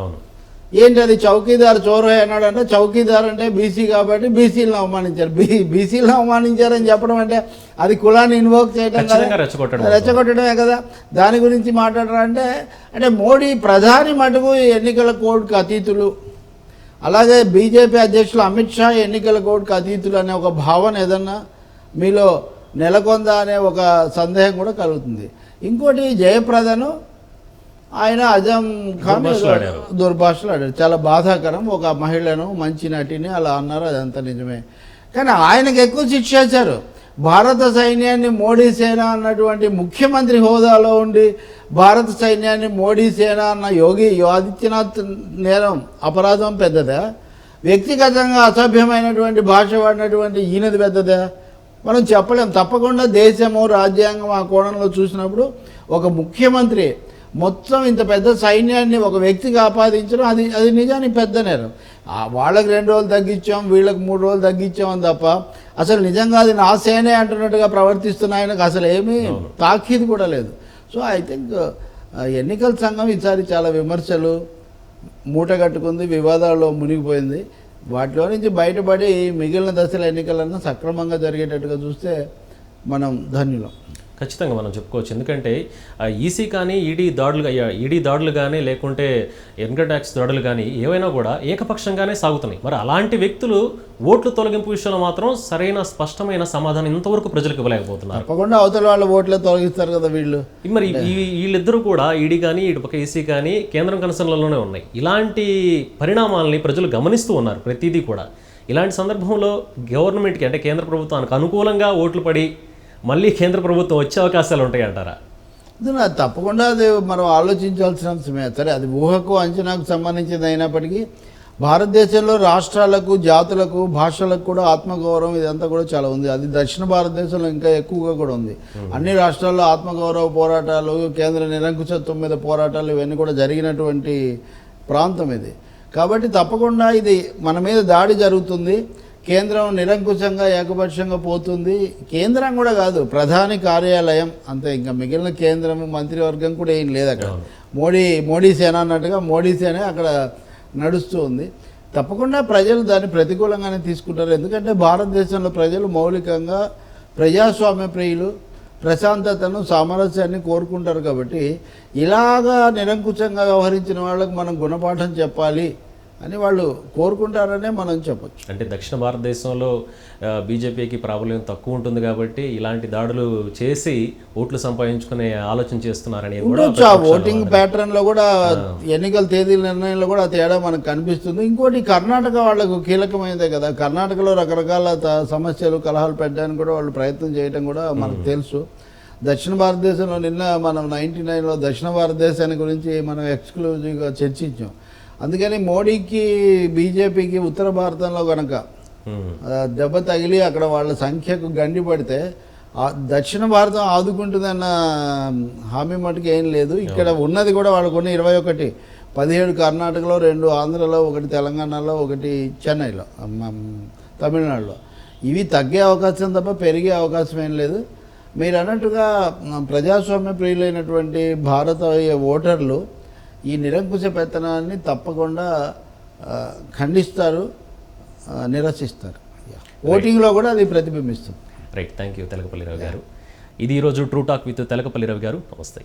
అవును. ఏంటి అది చౌకీదార్ చోరు అన్నాడు అంటే చౌకీదార్ అంటే బీసీ కాబట్టి బీసీలను అవమానించారు. బీ బీసీలను అవమానించారని చెప్పడం అంటే అది కులాన్ని ఇన్వోక్ చేయడం. రెచ్చగొట్టడమే కదా. దాని గురించి మాట్లాడరా అంటే అంటే మోడీ ప్రధాని మటుకు ఎన్నికల కోడ్కి అతీతులు. అలాగే బీజేపీ అధ్యక్షులు అమిత్ షా ఎన్నికల కోడ్కి అతీతులు అనే ఒక భావన ఏదన్నా మీలో నెలకొందా అనే ఒక సందేహం కూడా కలుగుతుంది. ఇంకోటి జయప్రదను ఆయన అజం ఖాన్ దుర్భాషలు ఆడారు. చాలా బాధాకరం. ఒక మహిళను మంచి నటిని అలా అన్నారు అదంతా నిజమే. కానీ ఆయనకు ఎక్కువ శిక్ష చేశారు భారత సైన్యాన్ని మోడీ సేన అన్నటువంటి ముఖ్యమంత్రి హోదాలో ఉండి భారత సైన్యాన్ని మోడీ సేన అన్న యోగి ఆదిత్యనాథ్ నేరం అపరాధం పెద్దదా? వ్యక్తిగతంగా అసభ్యమైనటువంటి భాష వాడినటువంటి ఈయనది పెద్దదా? మనం చెప్పలేం. తప్పకుండా దేశము రాజ్యాంగం ఆ కోణంలో చూసినప్పుడు ఒక ముఖ్యమంత్రి మొత్తం ఇంత పెద్ద సైన్యాన్ని ఒక వ్యక్తికి ఆపాదించడం అది అది నిజానికి పెద్ద నేరం. వాళ్ళకి రెండు రోజులు తగ్గించాం వీళ్ళకి మూడు రోజులు తగ్గించాం తప్ప అసలు నిజంగా అది నా సేనే అంటున్నట్టుగా ప్రవర్తిస్తున్న ఆయనకు అసలు ఏమీ తాకీదు కూడా లేదు. సో ఐ థింక్ ఎన్నికల సంఘం ఈసారి చాలా విమర్శలు మూట కట్టుకుంది వివాదాల్లో మునిగిపోయింది. వాటిలో నుంచి బయటపడి మిగిలిన దశల ఎన్నికలన్నా సక్రమంగా జరిగేటట్టుగా చూస్తే మనం ధన్యులం. ఖచ్చితంగా మనం చెప్పుకోవచ్చు. ఎందుకంటే ఈసీ కానీ ఈడీ దాడులు ఈడీ దాడులు కానీ లేకుంటే ఇన్కమ్ ట్యాక్స్ దాడులు కానీ ఏవైనా కూడా ఏకపక్షంగానే సాగుతున్నాయి. మరి అలాంటి వ్యక్తులు ఓట్ల తొలగింపు విషయంలో మాత్రం సరైన స్పష్టమైన సమాధానం ఇంతవరకు ప్రజలకు ఇవ్వలేకపోతున్నారు. తప్పకుండా అవతల వాళ్ళ ఓట్లే తొలగిస్తారు కదా వీళ్ళు. మరి ఈ వీళ్ళిద్దరూ కూడా ఈడీ కానీ ఇటు పక్క ఈసీ కానీ కేంద్రం కన్సర్న్లలోనే ఉన్నాయి. ఇలాంటి పరిణామాలని ప్రజలు గమనిస్తూ ఉన్నారు ప్రతిదీ కూడా. ఇలాంటి సందర్భంలో గవర్నమెంట్కి అంటే కేంద్ర ప్రభుత్వానికి అనుకూలంగా ఓట్లు పడి మళ్ళీ కేంద్ర ప్రభుత్వం వచ్చే అవకాశాలు ఉంటాయి అంటారా ఇది తప్పకుండా అది మనం ఆలోచించాల్సిన అంశమే సరే అది ఊహకు అంచనాకు సంబంధించింది అయినప్పటికీ భారతదేశంలో రాష్ట్రాలకు జాతులకు భాషలకు కూడా ఆత్మగౌరవం ఇదంతా కూడా చాలా ఉంది. అది దక్షిణ భారతదేశంలో ఇంకా ఎక్కువగా కూడా ఉంది. అన్ని రాష్ట్రాల్లో ఆత్మగౌరవ పోరాటాలు కేంద్ర నిరంకుశత్వం మీద పోరాటాలు ఇవన్నీ కూడా జరిగినటువంటి ప్రాంతం ఇది. కాబట్టి తప్పకుండా ఇది మన మీద దాడి జరుగుతుంది. కేంద్రం నిరంకుశంగా ఏకపక్షంగా పోతుంది. కేంద్రం కూడా కాదు ప్రధాని కార్యాలయం. అంతే ఇంకా మిగిలిన కేంద్రం మంత్రివర్గం కూడా ఏం లేదు అక్కడ. మోడీ మోడీ సేన అన్నట్టుగా మోడీ సేనే అక్కడ నడుస్తూ ఉంది. తప్పకుండా ప్రజలు దాన్ని ప్రతికూలంగానే తీసుకుంటారు. ఎందుకంటే భారతదేశంలో ప్రజలు మౌలికంగా ప్రజాస్వామ్య ప్రియులు ప్రశాంతతను సామరస్యాన్ని కోరుకుంటారు కాబట్టి ఇలాగా నిరంకుశంగా వ్యవహరించిన వాళ్ళకు మనం గుణపాఠం చెప్పాలి. అని వాళ్ళు కోరుకుంటారనే మనం చెప్పొచ్చు. అంటే దక్షిణ భారతదేశంలో బీజేపీకి ప్రాబల్యం తక్కువ ఉంటుంది కాబట్టి ఇలాంటి దాడులు చేసి ఓట్లు సంపాదించుకునే ఆలోచన చేస్తున్నారనేది కూడా ఉండొచ్చు ఆ ఓటింగ్ ప్యాటర్న్లో కూడా ఎన్నికల తేదీల నిర్ణయంలో కూడా తేడా మనకు కనిపిస్తుంది. ఇంకోటి కర్ణాటక వాళ్ళకు కీలకమైనదే కదా. కర్ణాటకలో రకరకాల సమస్యలు కలహాలు పెట్టడానికి కూడా వాళ్ళు ప్రయత్నం చేయడం కూడా మనకు తెలుసు. దక్షిణ భారతదేశంలో నిన్న మనం నైంటీ నైన్లో దక్షిణ భారతదేశాన్ని గురించి మనం ఎక్స్క్లూజివ్గా చర్చించాం. అందుకని మోడీకి బీజేపీకి ఉత్తర భారతంలో కనుక ఆ, దెబ్బ తగిలి అక్కడ వాళ్ళ సంఖ్యకు గండి పడితే దక్షిణ భారతం ఆదుకుంటుందన్న హామీ మటుకు ఏం లేదు. ఇక్కడ ఉన్నది కూడా వాళ్ళకు ఉన్న ఇరవై ఒకటి పదిహేడు కర్ణాటకలో రెండు ఆంధ్రలో ఒకటి తెలంగాణలో ఒకటి చెన్నైలో తమిళనాడులో. ఇవి తగ్గే అవకాశం తప్ప పెరిగే అవకాశం ఏం లేదు. మీరు అన్నట్టుగా ప్రజాస్వామ్య ప్రియులైనటువంటి భారతీయ ఓటర్లు ఈ నిరంకుశ పెత్తనాన్ని తప్పకుండా ఖండిస్తారు నిరసిస్తారు. ఓటింగ్లో కూడా అది ప్రతిబింబిస్తుంది. Right thank you Telakapalli Rao garu. ఇది ఈరోజు true talk with Telakapalli Rao garu. నమస్తే.